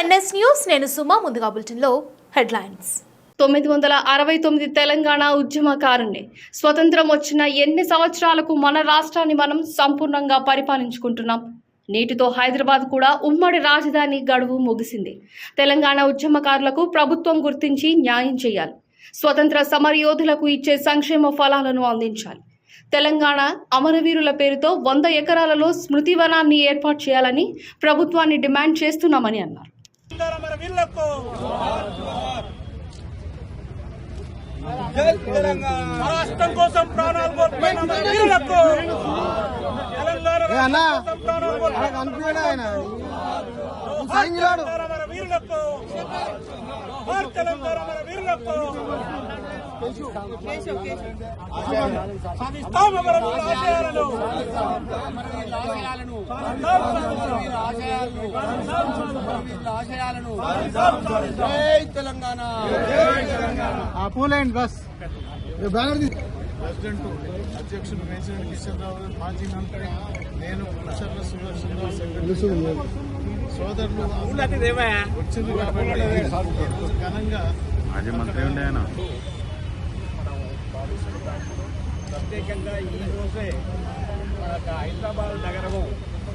NS news నేను సుమా ముందుగా బులెటిన్లో హెడ్లైన్స్. తొమ్మిది వందల అరవై తొమ్మిది తెలంగాణ ఉద్యమకారుణ్ణి. స్వతంత్రం వచ్చిన ఎన్ని సంవత్సరాలకు మన రాష్ట్రాన్ని మనం సంపూర్ణంగా పరిపాలించుకుంటున్నాం? నేటితో హైదరాబాద్ కూడా ఉమ్మడి రాజధాని గడువు ముగిసింది. తెలంగాణ ఉద్యమకారులకు ప్రభుత్వం గుర్తించి న్యాయం చేయాలి. స్వతంత్ర సమరయోధులకు ఇచ్చే సంక్షేమ ఫలాలను అందించాలి. తెలంగాణ అమరవీరుల పేరుతో వంద ఎకరాలలో స్మృతివనాన్ని ఏర్పాటు చేయాలని ప్రభుత్వాన్ని డిమాండ్ చేస్తున్నామని అన్నారు. తెలంగాణ. రాష్ట్రం కోసం ప్రాణాలు కోల్పోయిన మన వీరులకు తెలంగాణ కోసం ప్రాణాలు కోల్పోయిన వీరులకు తెలంగాణ వీరులకు ఆశయాలను. జై తెలంగాణ పోలేండి బస్. ప్రెసిడెంట్ అధ్యక్షులు మేసిరెడ్డి కిషన్ రావు గారు, మాజీ మంత్రి నేను కులశర్ల సుదర్శన్ సెక్రటరీ. సోదరులు వచ్చింది కాబట్టి ఘనంగా మాజీ మంత్రి ఉండే ఆయన ప్రత్యేకంగా ఈ రోజే మనకు హైదరాబాద్ నగరము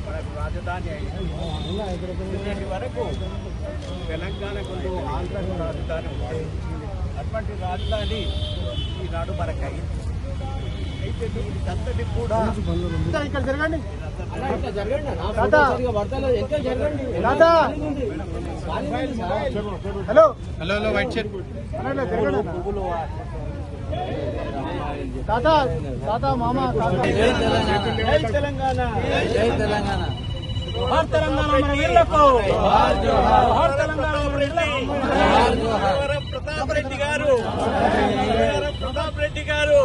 మనకు రాజధాని అయింది వరకు తెలంగాణ కొంచెం ఆంధ్రకు రాజధాని ఉంది. అటువంటి రాజధాని ఈనాడు మనకు అయింది అయితే కూడా ఇక్కడ జరగండి. Hello. Hello hello white shirt అన్న. తాత తాత మామ. జై తెలంగాణ. జై తెలంగాణ. భారత తెలంగాణ మన వీరులకు. భారత తెలంగాణ మన వీరులకు. దేవరం ప్రతాప్ రెడ్డి గారు. ప్రతాప్ రెడ్డి గారు.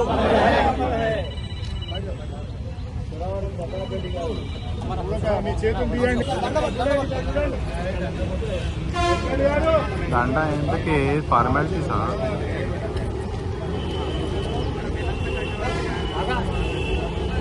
దండ ఎందుకు ఫార్మాలిటీసా?